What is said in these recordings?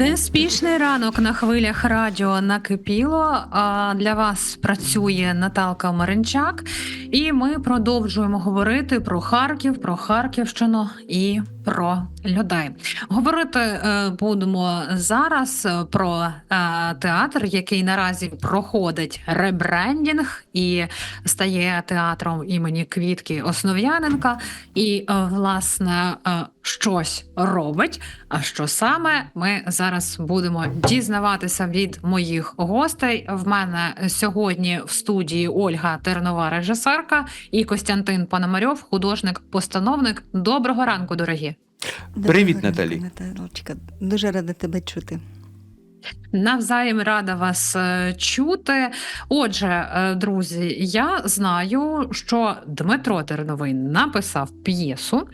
Неспішний ранок на хвилях радіо накипіло. А для вас працює Наталка Маринчак, і ми продовжуємо говорити про Харків, про Харківщину і про людей. Говорити е, будемо зараз е, про е, театр, який наразі проходить ребрендінг і стає театром імені Квітки Основ'яненка. І власне щось робить. А що саме ми зараз будемо дізнаватися від моїх гостей? В мене сьогодні в студії Ольга Тернова, режисерка, і Костянтин Пономарьов, художник-постановник. Доброго ранку, дорогі. Привіт, Доброго Наталі. Наталочка. Дуже рада тебе чути. Навзаєм рада вас е, чути. Отже, е, друзі, я знаю, що Дмитро Терновий написав п'єсу.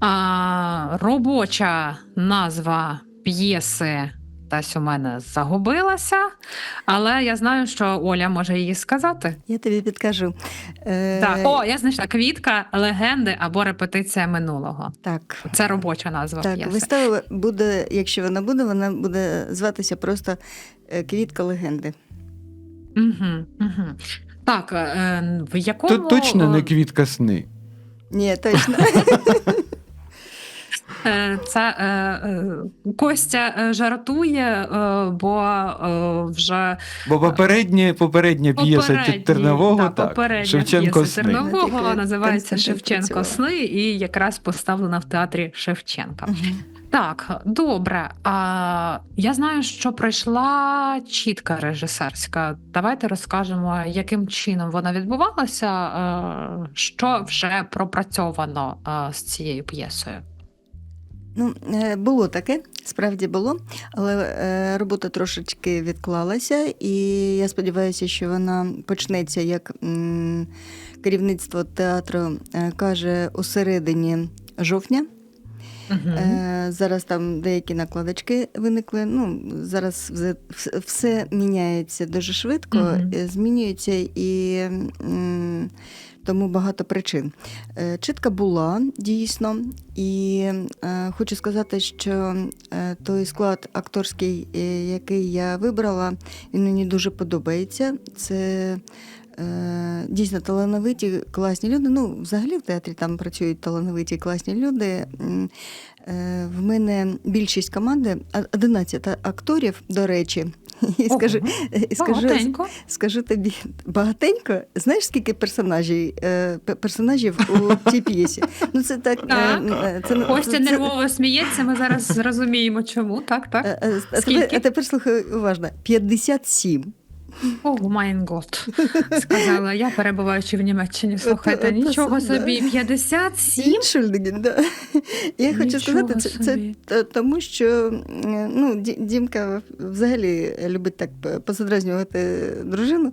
А, робоча назва п'єси десь у мене загубилася, але я знаю, що Оля може її сказати. Я тобі підкажу. Е, Так, о, я знайшла квітка легенди або репетиція минулого. так. Це робоча назва Так, п'єси. вистава буде, якщо вона буде, вона буде зватися просто е, Квітка легенди. Угу, угу. Так, е, в якому Тут точно не квітка сни. Ні, точно. Е, Це е, е, Костя жартує, бо вже Бо попередня, попередня п'єса Тернового, та, так, попередня Шевченко п'єса сни. Тернового називається Шевченко сни і якраз поставлена в театрі Шевченка. Так, добре. А я знаю, що пройшла чітка режисерська. Давайте розкажемо, яким чином вона відбувалася, що вже пропрацьовано з цією п'єсою. Ну, е, було таке, справді було, але е, робота трошечки відклалася, і я сподіваюся, що вона почнеться, як керівництво театру е, каже, у середині жовтня. Угу. Зараз там деякі накладочки виникли. Ну, зараз все, міняється дуже швидко, е, змінюється і тому багато причин. Е, читка була дійсно, і е, хочу сказати, що е, той склад акторський, який я вибрала, він мені дуже подобається. Це Дійсно талановиті, класні люди. Ну, взагалі в театрі там працюють талановиті, класні люди. В мене більшість команди, а- 11 акторів, до речі. І скажу, і скажу, Багатенько. скажу тобі багатенько. Знаєш, скільки персонажів, е, персонажів у цій п'єсі? Ну, це так. е, Так. е, це, Костя це- нервово сміється. Ми зараз зрозуміємо, чому. Так, так. Скільки? а тепер слухай уважно: 57. О, майн год, сказала я, перебуваючи в Німеччині. Слухайте, От- от нічого собі, 57? Entschuldigen, да. Я хочу сказати, це, це тому, що е, ну, Дімка взагалі любить так п- посадразнювати дружину.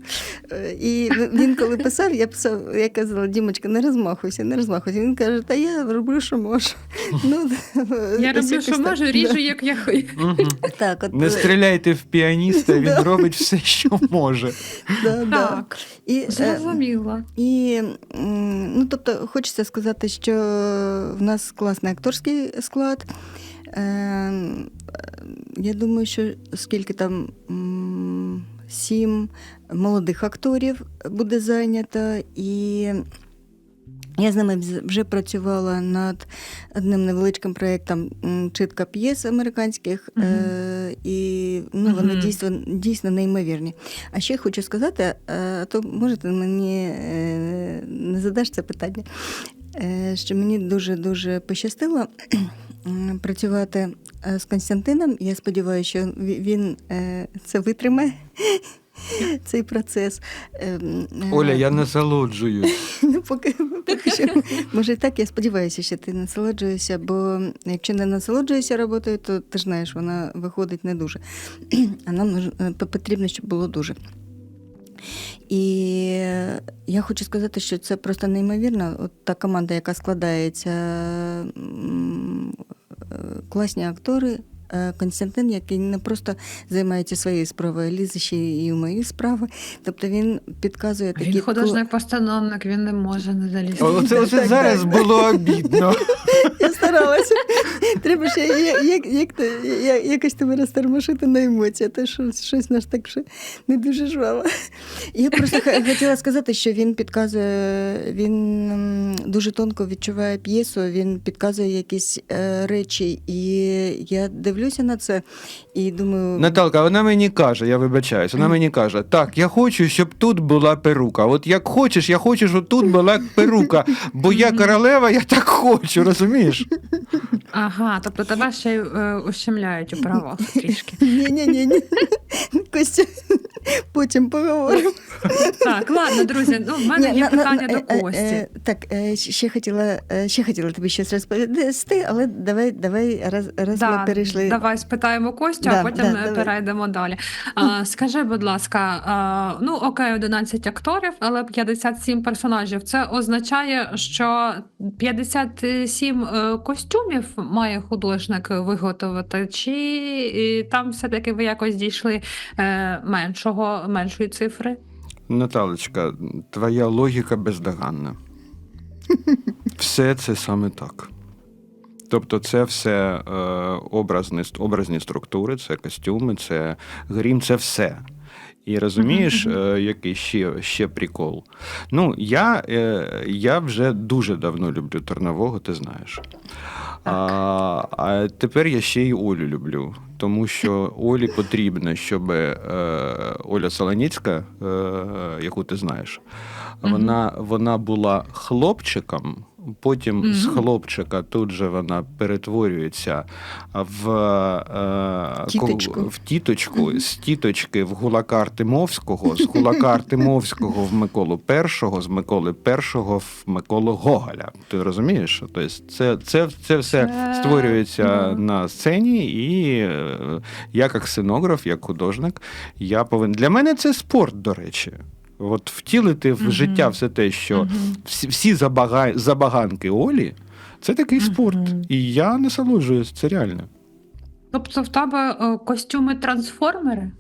Е, І він, коли писав, я писав, я казала, Дімочка, не розмахуйся, не розмахуйся. Він каже, та я роблю, що можу. Ну, Я роблю, що так, можу, да. ріжу, як я хочу. Мгм. Так, от, Не е, стріляйте в піаніста, він робить все, що може. Да, да. Так, І, е, зрозуміла. І ну, тобто, хочеться сказати, що в нас класний акторський склад. Е, е, Я думаю, що скільки там сім молодих акторів буде зайнято, і я з ними вже працювала над одним невеличким проєктом читка п'єс американських, Мгм. е, і ну, вони дійсно, дійсно неймовірні. А ще хочу сказати, е, а то може ти мені е, не задаш це питання, е, що мені дуже-дуже пощастило працювати е, з Константином. Я сподіваюся, що він е, це витримає. Цей процес. Ем, е, Оля, я насолоджуюсь. Ну, поки, поки що. Може, так, я сподіваюся, що ти насолоджуєшся, бо якщо не насолоджуєшся роботою, то ти ж знаєш, вона виходить не дуже. А нам е, потрібно, щоб було дуже. І я хочу сказати, що це просто неймовірно. От та команда, яка складається, е, класні актори, Константин, який не просто займається своєю справою, лізе ще і в мої справи. Тобто він підказує такі Він художник-постановник, він не може не залізти. Оце, оце Так, зараз так. було обідно. Я старалася. Треба ще як, як, як, якось тебе розтормошити на емоції, а то щось, щось наш так що не дуже жваво. Я просто хотіла сказати, що він підказує, він дуже тонко відчуває п'єсу, він підказує якісь е, речі. І я дивлюся на це і думаю, Наталка, вона мені каже, я вибачаюсь, вона мені каже: так, я хочу, щоб тут була перука. От як хочеш, я хочу, щоб тут була перука. Бо я королева, я так хочу, розумієш? Ага, тобто тебе ще й е, ущемляють у правах трішки. ні, ні. Костя, потім поговоримо. Так, ладно, друзі. Ну, в мене Ні, є на- на- питання е, до е, Кості. е, Так, е, ще хотіла, е, ще хотіла тобі щось розповісти, але давай, давай раз, раз ми перейшли. Давай спитаємо Костю, Да, а потім да, е, давай. перейдемо далі. А, скажи, будь ласка, а, ну окей, 11 акторів, але 57 персонажів. Це означає, що 57 е, костюмів має художник виготовити, чи е, там все-таки ви якось дійшли е, меншого, меншої цифри? Наталочка, твоя логіка бездоганна. Все це саме так. Тобто, це все е, образні, образні структури, це костюми, це грім, це все. І розумієш, е, який ще, ще прикол? Ну, я, е, я вже дуже давно люблю Тернового, ти знаєш. А, а тепер я ще й Олю люблю, тому що Олі потрібно, щоб е, Оля Солоніцька, е, яку ти знаєш, вона, вона була хлопчиком. Потім з хлопчика тут же вона перетворюється в, е, Тіточку. ко- в тіточку, Мгм. з тіточки в гулака Артемовського, з гулака Артемовського в Миколу Першого, з Миколи Першого в Миколу Гоголя. Ти розумієш? Тобто це, це, це все Це- створюється Мгм. на сцені, і е, я, як сценограф, як художник, я повинен. Для мене це спорт, до речі. От втілити в життя все те, що всі, всі забага... забаганки Олі, це такий спорт. І я насолоджуюсь, це реально. Тобто в тебе е, костюми трансформери?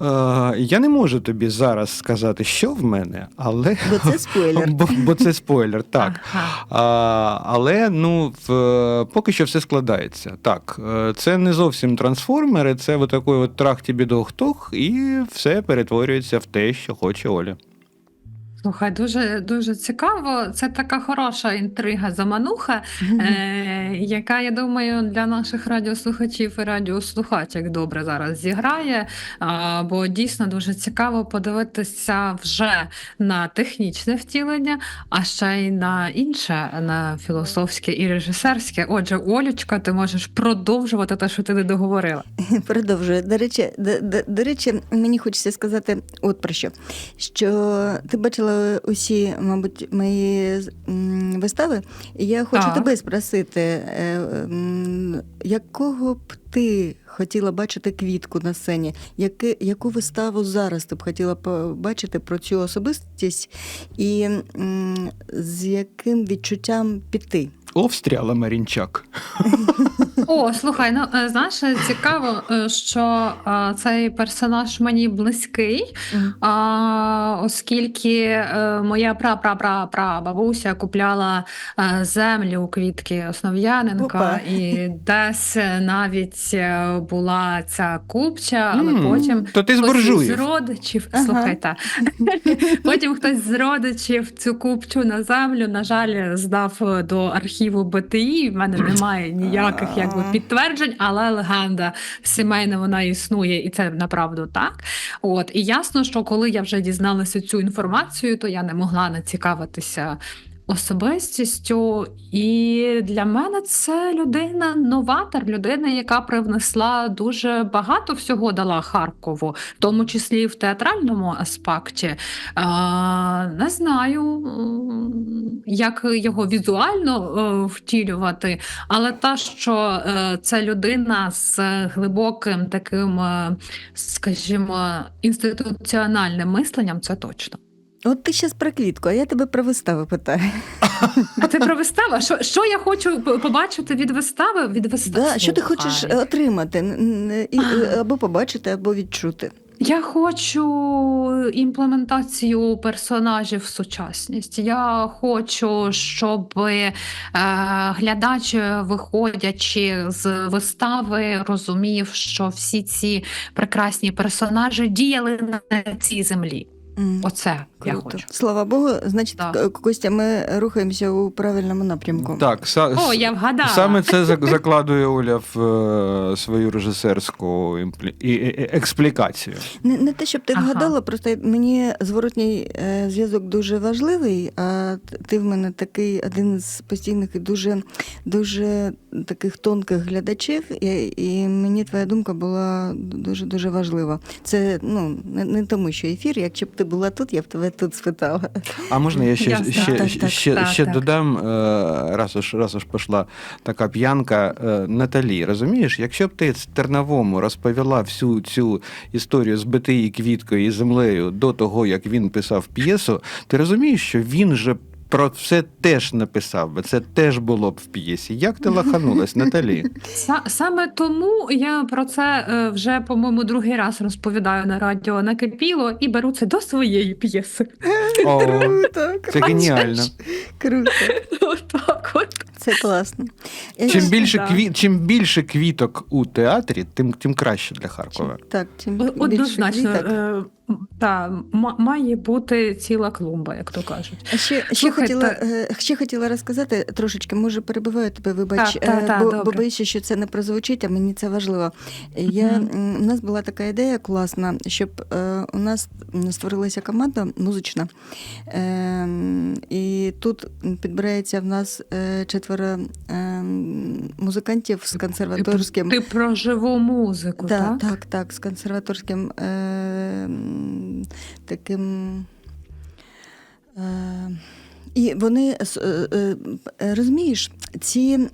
Е, я не можу тобі зараз сказати, що в мене, але Бо це спойлер. бо, бо це спойлер, так. Ага. А, але ну, в, поки що все складається. Так, е, це не зовсім трансформери, це отакий от трах тобі тох і все перетворюється в те, що хоче Оля. Слухай, дуже дуже цікаво. Це така хороша інтрига замануха, е, яка, я думаю, для наших радіослухачів і радіослухачок добре зараз зіграє. А, бо дійсно дуже цікаво подивитися вже на технічне втілення, а ще й на інше, на філософське і режисерське. Отже, Олючка, ти можеш продовжувати те, що ти не договорила. Продовжую. До речі, до, до, до речі, мені хочеться сказати от про що. Що ти бачила усі, мабуть, мої вистави, і я хочу Так. тебе спросити, е, якого б ти хотіла бачити квітку на сцені? Яке, яку виставу зараз ти б хотіла побачити про цю особистість, і з яким відчуттям піти? О, встряла Марінчак. О, слухай, ну е, знаєш, цікаво, е, що е, цей персонаж мені близький, а, оскільки моя пра-пра-пра-пра-бабуся купляла землі у квітки Основ'яненка, Опа. і десь навіть була ця купча, але М, потім. То ти з з родичів, Ага. слухай, та. Потім хтось з родичів цю купчу на землю, на жаль, здав до архіву БТІ. В мене немає ніяких якби підтверджень, але легенда сімейна вона існує, і це направду так. От і ясно, що коли я вже дізналася цю інформацію, то я не могла не цікавитися. Особистістю, і для мене це людина новатор, людина, яка привнесла дуже багато всього дала Харкову, в тому числі в театральному аспекті. Не знаю, як його візуально е, втілювати, але те, що це людина з глибоким таким, е, скажімо, інституціональним мисленням, це точно. От ти зараз про квітку, а я тебе про виставу питаю. А це про виставу? Що, що я хочу побачити від вистави? Від вистави? Да, що ти хочеш е, отримати? І, е, або побачити, або відчути. Я хочу імплементацію персонажів в сучасність. Я хочу, щоб е, глядач, виходячи з вистави, розумів, що всі ці прекрасні персонажі діяли на цій землі. Оце я хочу. Слава Богу, значить. Костя, ми рухаємося у правильному напрямку. Так, са- О, я вгадала. саме це закладує Оля в е, свою режисерську імплі- і- і- і- експлікацію. Не, не те, щоб ти Ага. вгадала, просто мені зворотній е, зв'язок дуже важливий, а ти в мене такий один з постійних і дуже, дуже таких тонких глядачів, і, і мені твоя думка була дуже дуже важлива. Це ну не, не тому, що ефір. Якщо б ти була тут, я б тебе тут спитала. А можна я ще, Ясно. ще, Так, так, ще, так, ще так. додам, е, раз уж, раз уж пішла така п'янка е, Наталі, розумієш, якщо б ти з Терновому розповіла всю цю історію з битиї квіткою і землею до того, як він писав п'єсу, ти розумієш, що він же про все теж написав би, це теж було б в п'єсі. Як ти лаханулась, Наталі? Саме тому я про це е, вже, по-моєму, другий раз розповідаю на радіо накипіло і беру це до своєї п'єси. О, Круто, це геніально. круто. Отак от. Це класно. Чим більше, Да. кві... чим більше квіток у театрі, тим, тим краще для Харкова. Так, чим більше Однозначно, квіток. Та, має бути ціла клумба, як то кажуть. А Ще, ще, Слухай, хотіла, та- е, ще хотіла розказати трошечки, може перебиваю тебе, вибач, та, е, та, бо, бо боюся, що це не прозвучить, а мені це важливо. Я, м, У нас була така ідея класна, щоб е, у нас створилася команда музична. Е, і тут підбирається в нас четверо е, музикантів з консерваторським. Ти про живу музику, Так, так? так, так, з консерваторським е, м, таким. Е, і вони е, е, розумієш, ці.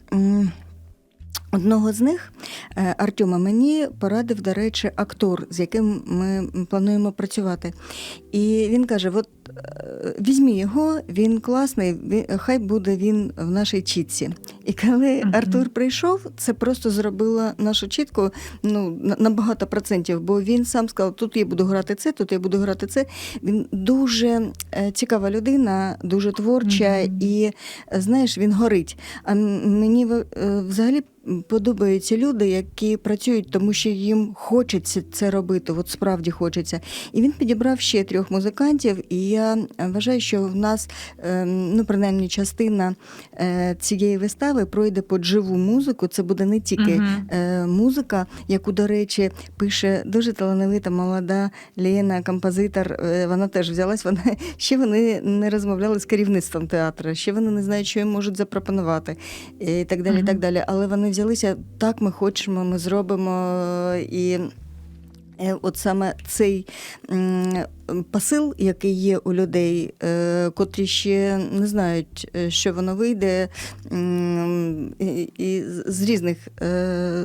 Одного з них, Артема, мені порадив, до речі, актор, з яким ми плануємо працювати. І він каже: от візьмі його, він класний, хай буде він в нашій чітці. І коли Мгм. Артур прийшов, це просто зробило нашу чітку ну, на, багато процентів, бо він сам сказав, тут я буду грати це, тут я буду грати це. Він дуже е, цікава людина, дуже творча, Мгм. і знаєш, він горить. А мені е, взагалі подобаються люди, які працюють, тому що їм хочеться це робити, от справді хочеться. І він підібрав ще трьох музикантів, і я вважаю, що в нас, е, ну, принаймні, частина е, цієї вистави пройде під живу музику. Це буде не тільки е, музика, яку, до речі, пише дуже талановита молода Лена, композитор. Е, Вона теж взялась. Вона ще вони не розмовляли з керівництвом театру, ще вони не знають, що їм можуть запропонувати, і так далі. і так далі. Але вони взялися так, ми хочемо, ми зробимо і. Е, От саме цей посил, який є у людей, е, котрі ще не знають, е, що воно вийде, і, з різних е,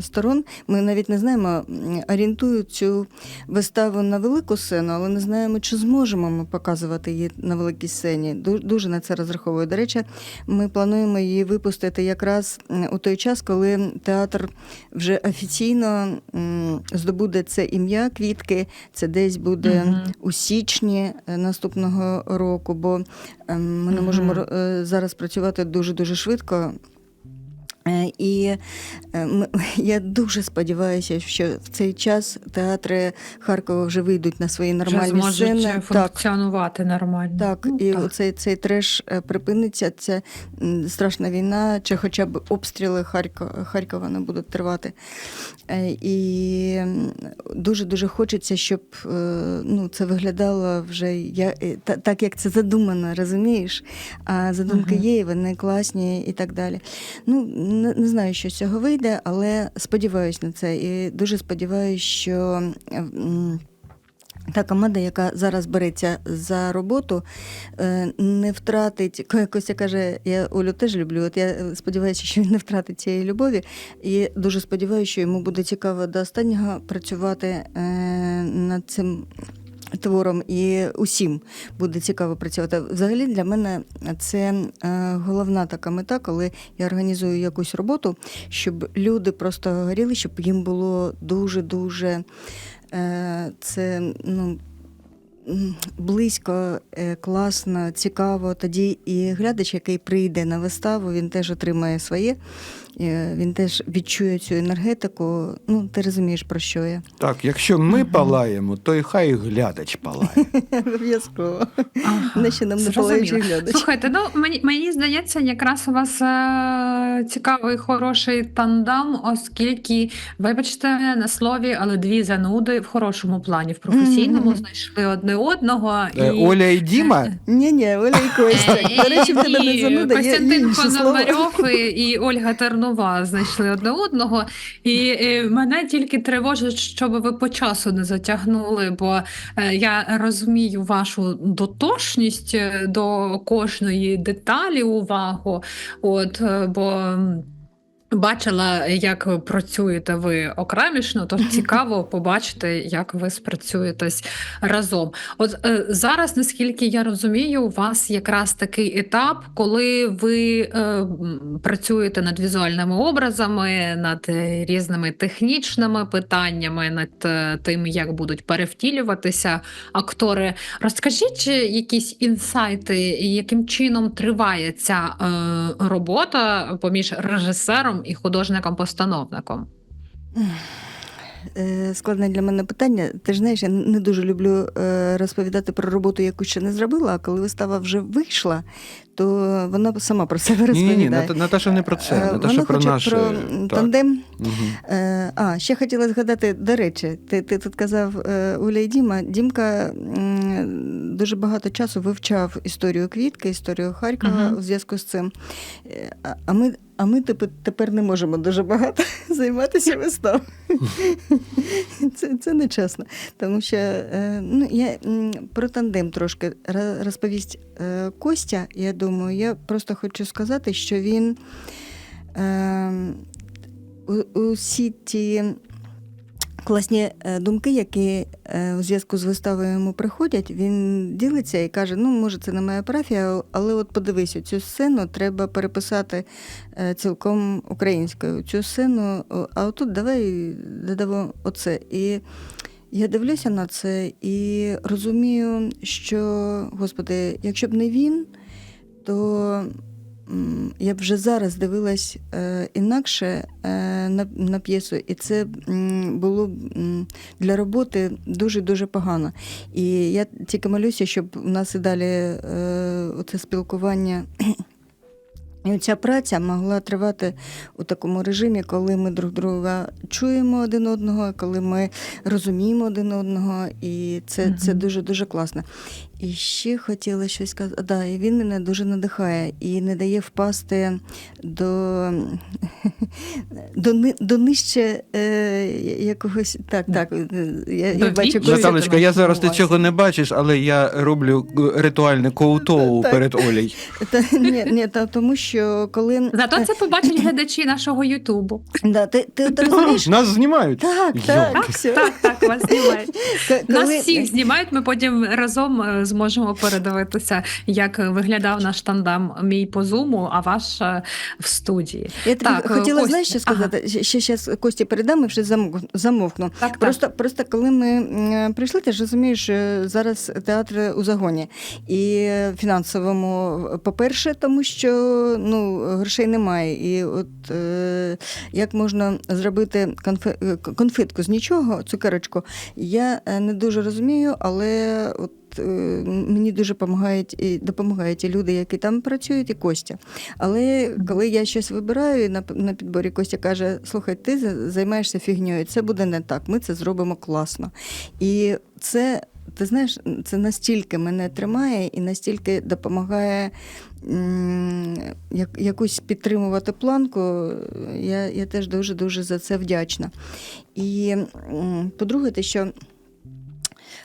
сторон, ми навіть не знаємо, м, орієнтують цю виставу на велику сцену, але не знаємо, чи зможемо ми показувати її на великій сцені. Дуже на це розраховую. До речі, ми плануємо її випустити якраз у той час, коли театр вже офіційно здобуде це ім'я квітки. Це десь буде Мгм. у січні е, наступного року, бо ем, ми не можемо е, зараз працювати дуже дуже швидко. І е, я дуже сподіваюся, що в цей час театри Харкова вже вийдуть на свої нормальні зможуть сцени. е, Так, функціонувати нормально. так, Ну, і так. оцей цей треш е, припиниться. Це страшна війна, чи хоча б обстріли Харкова, Харкова не будуть тривати. Е, І дуже дуже хочеться, щоб е, ну, це виглядало вже я, так, як це задумано, розумієш? А задумки Мгм. є, і вони класні і так далі. Ну, не, не знаю, що з цього вийде, але сподіваюся на це. І дуже сподіваюся, що. е, м, та команда, яка зараз береться за роботу, е, не втратить. Ко- Костя каже, я Олю теж люблю. От я сподіваюся, що він не втратить цієї любові. І дуже сподіваюся, що йому буде цікаво до останнього працювати е, над цим твором, і усім буде цікаво працювати. Взагалі для мене це е, головна така мета, коли я організую якусь роботу, щоб люди просто горіли, щоб їм було дуже-дуже е, це ну. Близько, е, класно, цікаво. Тоді і глядач, який прийде на виставу, він теж отримає своє, він теж відчує цю енергетику. Ну, ти розумієш, про що я. Так, якщо ми палаємо, то і хай і глядач палає. Обов'язково. Ага, нам не палаючий глядач. Слухайте, ну мені, мені здається, якраз у вас е, цікавий хороший тандем, оскільки, вибачте, на слові, але дві зануди в хорошому плані, в професійному знайшли одне одного. Е, Оля і Діма. Ні, ні, Оля і Костя. Е, До речі, в тебе не зануда, Костянтин. Пономарьов і- і Ольга Тернова знайшли одне одного. І і мене тільки тривожить, щоб ви по часу не затягнули, бо е, я розумію вашу дотошність е, до кожної деталі, увагу. От, е, бо. Бачила, як працюєте ви окремішно, то цікаво побачити, як ви спрацюєтесь разом. От е, зараз, наскільки я розумію, у вас якраз такий етап, коли ви е, працюєте над візуальними образами, над різними технічними питаннями, над е, тим, як будуть перевтілюватися актори. Розкажіть е, якісь інсайти, яким чином триває ця е, робота поміж режисером і художником-постановником? Е, Складне для мене питання. Ти ж знаєш, я не дуже люблю е, розповідати про роботу, яку ще не зробила, а коли вистава вже вийшла, то вона сама про себе Ні, ні, ні, Наташа не про це, Е, Наташа вона про наше. про тандем. Е, а, ще хотіла згадати, до речі, ти, ти тут казав е, Оля і Діма. Дімка дуже багато часу вивчав історію Квітки, історію Харкова Мгм. у зв'язку з цим. А- ми, а ми тепер, тепер не можемо дуже багато займатися виставою. Це, це не чесно. Тому що ну, я про тандем трошки розповість Костя. Я думаю, я просто хочу сказати, що він. Е, усі ті класні е, думки, які е, у зв'язку з виставою йому приходять, він ділиться і каже: ну, може, це не моя парафія, але от подивись, цю сцену треба переписати е, цілком українською. Цю сцену, а отут давай додамо оце. І я дивлюся на це і розумію, що, господи, якщо б не він, то я б вже зараз дивилась е, інакше е, на, на п'єсу, і це було для роботи дуже-дуже погано. І я тільки молюся, щоб у нас і далі е, оце спілкування. І ця праця могла тривати у такому режимі, коли ми друг друга чуємо один одного, коли ми розуміємо один одного, і це, це дуже дуже класно. І ще хотіла щось сказати. Да, і він мене дуже надихає і не дає впасти до, до, ни- до нижче е, якогось. Так, так. е, Я, я бачу? Наталочка, я зараз ти цього не бачиш, але я роблю е, ритуальне коутоу перед Олею. Та, ні, ні, та, тому що коли. Зато це побачать глядачі нашого Ютубу. Да, ти, ти, ти розумієш? Нас знімають. Так, так. Так, так, вас знімають. Нас всіх знімають. Ми потім разом е, зможемо передивитися, як виглядав наш тандем мій по зуму, а ваш е, в студії. Я тобі Так, хотіла, Костя, знаєш, що сказати? Ще, ще щас Кості передам і вже замов- замовкну. Так, Просто, просто коли ми прийшли, ти ж розумієш, е, зараз театр у загоні. І е, фінансовому, по-перше, тому що ну, грошей немає. І от е, як можна зробити конфе, е, конфетку з нічого, цукерочку, я е, не дуже розумію, але от. Е, Мені дуже допомагають і допомагають і люди, які там працюють, і Костя. Але коли я щось вибираю, на, на підборі Костя каже: слухай, ти займаєшся фігньою, це буде не так, ми це зробимо класно. І це, ти знаєш, це настільки мене тримає і настільки допомагає як, якусь підтримувати планку. Я, я теж дуже-дуже за це вдячна. І по-друге, те, що.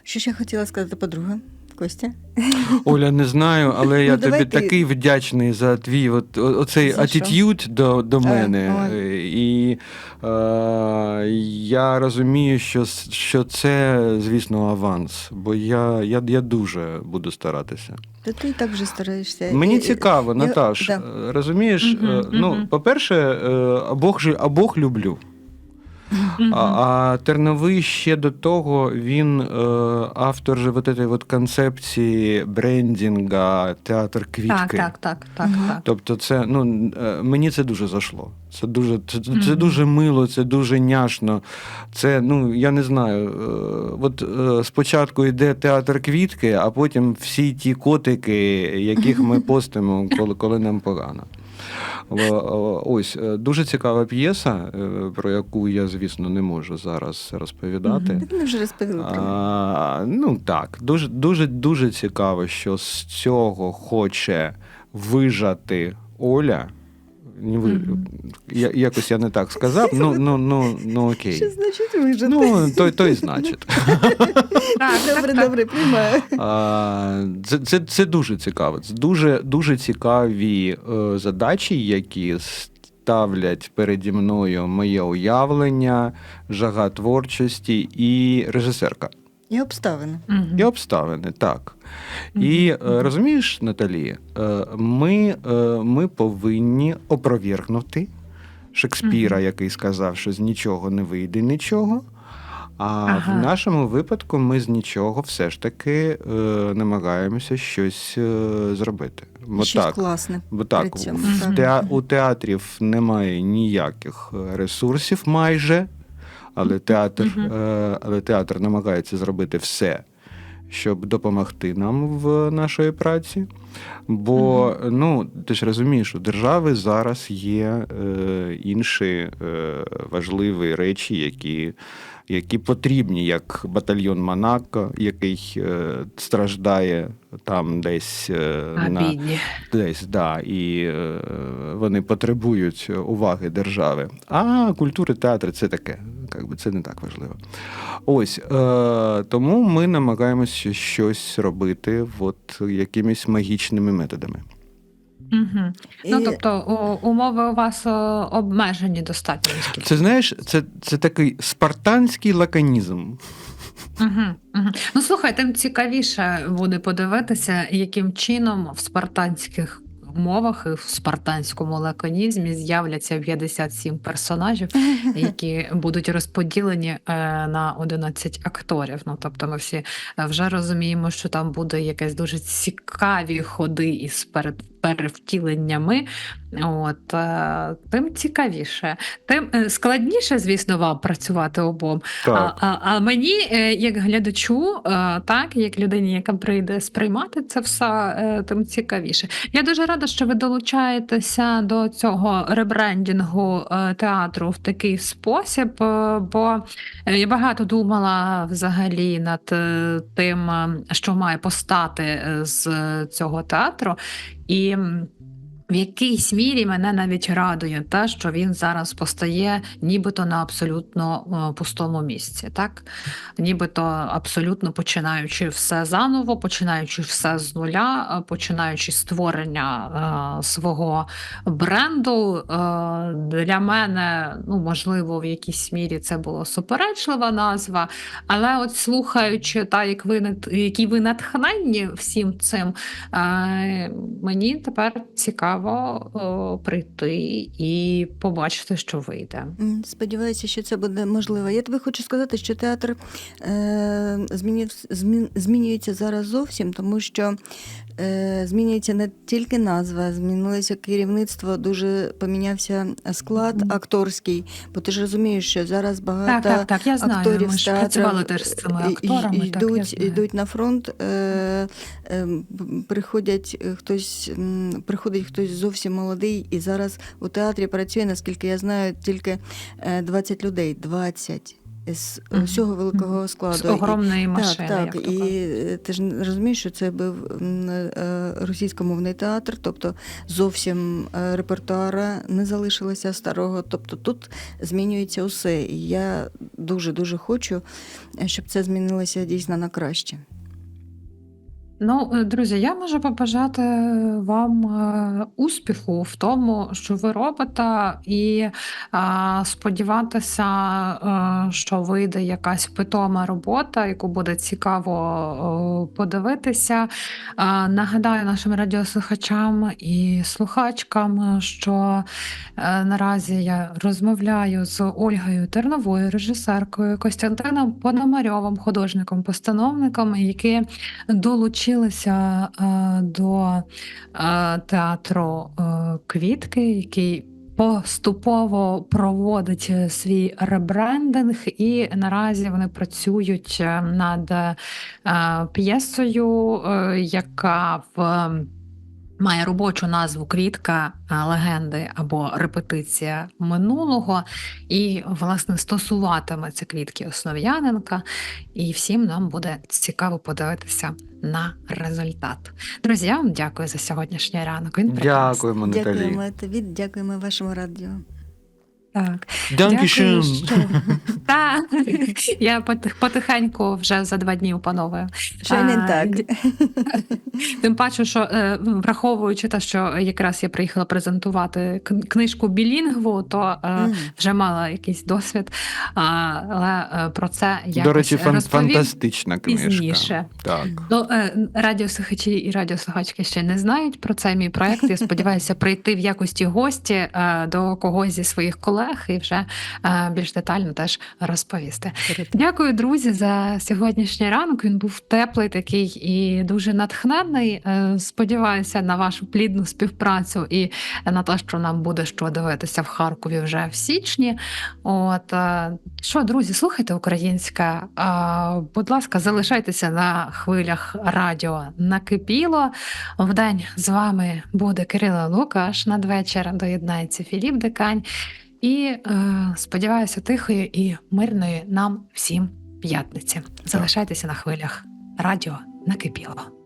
Що ще хотіла сказати, по-друге? Костя? Оля, не знаю, але я Ну, тобі ти. такий вдячний за твій от, оцей За що? attitude до, до мене. ой. Е, І е, я розумію, що, що це, звісно, аванс, бо я, я, я дуже буду старатися. Та ти і так вже стараєшся. Мені І- цікаво, я- Наташ. да. е, Розумієш, е, ну, мгм. по-перше, е, обох, обох люблю. А Терновий ще до того він е, автор же вот этой вот концепції брендінга, театр квітки. Так, так, так, так, так. Тобто, це ну е, мені це дуже зайшло. Це дуже це, це дуже мило, це дуже няшно. Це ну я не знаю. е, От е, спочатку йде театр квітки, а потім всі ті котики, яких ми постимо, коли, коли нам погано. Ось е, дуже цікава п'єса, е, про яку я, звісно, не можу зараз розповідати. Ми вже розповіли про неї. А, ну так, дуже, дуже, дуже цікаво, що з цього хоче вижати Оля. Ні, ви, я, якось я не так сказав. Ну, ну, ну, ну окей. Що значить вижити? Ну, то, то і значить. Добре, добре, приймаю. А, Це, це, це дуже цікаво. Це дуже, дуже цікаві е, задачі, які ставлять переді мною моє уявлення, жага творчості і режисерка. І обставини. І обставини, так. І е, розумієш, Наталі, е, ми, е, ми повинні опровергнути Шекспіра, який сказав, що з нічого не вийде нічого. А Ага. в нашому випадку ми з нічого все ж таки е, намагаємося щось е, зробити. Бо Щось так, класне. бо так, цьому, в у театрів немає ніяких ресурсів майже, але театр, е, але театр намагається зробити все, щоб допомогти нам в нашій праці. Бо ну, ти ж розумієш, у держави зараз є е, інші е, важливі речі, які, які потрібні, як батальйон Монако, який е, страждає там десь е, А, на бідні. десь, да, і е, вони потребують уваги держави. А культура, театр це таке, як би це не так важливо. Ось е, тому ми намагаємося щось робити от якимись магічними методами. Мгм. Ну, тобто, у- умови у вас о, обмежені достатньо. наскільки Це знаєш, це, це такий спартанський лаконізм. Угу, угу. Ну слухай, тим цікавіше буде подивитися, яким чином в спартанських умовах і в спартанському лаконізмі з'являться 57 персонажів, які будуть розподілені е, на 11 акторів. Ну тобто, ми всі е, вже розуміємо, що там буде якесь дуже цікаві ходи із перед перевтіленнями. От е, тим цікавіше, тим е, складніше, звісно, вам працювати обом. Так. А, а, а мені, е, як глядачу, так як людині, яка прийде сприймати це все, тим цікавіше. Я дуже рада, що ви долучаєтеся до цього ребрендінгу театру в такий спосіб, бо я багато думала взагалі над тим, що має постати з цього театру. І в якійсь мірі мене навіть радує те, що він зараз постає нібито на абсолютно е, пустому місці, так? Нібито абсолютно починаючи все заново, починаючи все з нуля, е, починаючи створення е, свого бренду. Е, для мене, ну можливо, в якійсь мірі це була суперечлива назва, але от слухаючи, та як ви які ви натхненні всім цим, Е, Мені тепер цікаво о, прийти і побачити, що вийде. Сподіваюся, що це буде можливо. Я тобі хочу сказати, що театр е, змінюється зараз зовсім, тому що е, змінюється не тільки назва, змінилося керівництво, дуже помінявся склад акторський, бо ти ж розумієш, що зараз багато так, так, я знаю. акторів Ми з театру теж з цими акторами. так, я знаю. йдуть на фронт, е, е, приходять е, хтось, приходить хтось зовсім молодий, і зараз у театрі працює, наскільки я знаю, тільки е, 20 людей. 20 з Мгм. усього великого складу. З І- огромної машини. так, так. як І е, ти ж розумієш, що це був е, російськомовний театр, тобто зовсім е, репертуара не залишилося старого. Тобто тут змінюється усе. І я дуже дуже хочу, е, щоб це змінилося дійсно на краще. Ну, е, друзі, я можу побажати вам е, успіху в тому, що ви робите, і е, сподіватися, е, що вийде якась питома робота, яку буде цікаво е, подивитися. Е, Нагадаю нашим радіослухачам і слухачкам, що е, наразі я розмовляю з Ольгою Терновою, режисеркою, Костянтином Пономарьовим, художником-постановником, які долучилися е, до е, театру е, Квітки, який поступово проводить свій ребрендинг, і наразі вони працюють над п'єсою, яка в має робочу назву Квітка е, легенди або репетиція минулого, і власне стосуватиметься квітки Основ'яненка, і всім нам буде цікаво подивитися на результат. Друзі, я вам дякую за сьогоднішній ранок. Він прекрасний. Дякуємо, Наталі. Дякуємо тобі, дякуємо вашому радіо. Так. Дякую. що... Та, я потихеньку вже за два дні опановую. Що не так. Тим паче, що е, враховуючи те, що якраз я приїхала презентувати книжку білінгву, то е, вже мала якийсь досвід. Але е, про це якось До речі, фантастична книжка. пізніше. Так. Ну, радіослухачі і радіослухачки ще не знають про цей мій проект. Я сподіваюся прийти в якості гості до когось зі своїх колег і вже е, більш детально теж розповісти. Дякую, друзі, за сьогоднішній ранок. Він був теплий такий і дуже натхненний. Е, Сподіваюся на вашу плідну співпрацю і на те, що нам буде що дивитися в Харкові вже в січні. От е, що, друзі, слухайте українське. Будь ласка, залишайтеся на хвилях радіо накипіло. Вдень з вами буде Кирило Лукаш. Надвечір доєднається Філіп Декань. І е, сподіваюся, тихої і мирної нам всім п'ятниці. Залишайтеся на хвилях радіо накипіло.